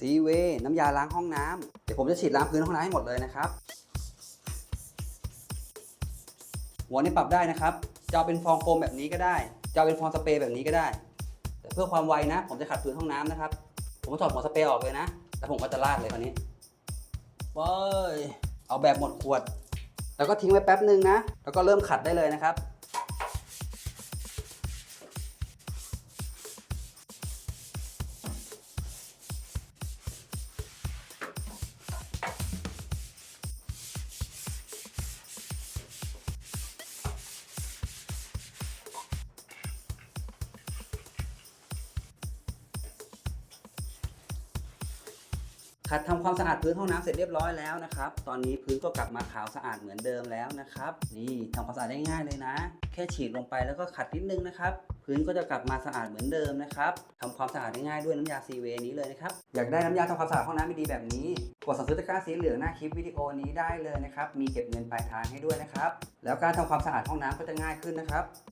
ซีเวน้ำยาล้างห้องน้ำเดี๋ยวผมจะฉีดล้างพื้นห้องน้ำให้หมดเลยนะครับ หัวนี่ปรับได้นะครับ จะเอาเป็นฟองโฟมแบบนี้ก็ได้ จะเอาเป็นฟองสเปรย์แบบนี้ก็ได้ แต่เพื่อความไวนะ ผมจะขัดพื้นห้องน้ำนะครับ ผมถอดหัวสเปรย์ออกเลยนะ แล้วผมก็จะลาดเลยคราวนี้ไปเอาแบบหมดขวด แล้วก็ทิ้งไว้แป๊บหนึ่งนะ แล้วก็เริ่มขัดได้เลยนะครับ ขัดทำความสะอาดพื้นห้องน้ำเสร็จเรียบร้อยแล้วนะครับ ตอนนี้พื้นก็กลับมาขาวสะอาดเหมือนเดิมแล้วนะครับ นี่ทำความสะอาดได้ง่ายเลยนะ แค่ฉีดลงไปแล้วก็ขัดนิดนึงนะครับ พื้นก็จะกลับมาสะอาดเหมือนเดิมนะครับทำความสะอาดได้ง่ายด้วยน้ำยาซีเวนี้เลยนะครับ อยากได้น้ำยาทำความสะอาดห้องน้ำดีแบบนี้ กดสั่งซื้อตะกร้าสีเหลืองหน้าคลิปวิดีโอนี้ได้เลยนะครับ มีเก็บเงินปลายทางให้ด้วยนะครับ แล้วการทำความสะอาดห้องน้ำก็จะง่ายขึ้นนะครับ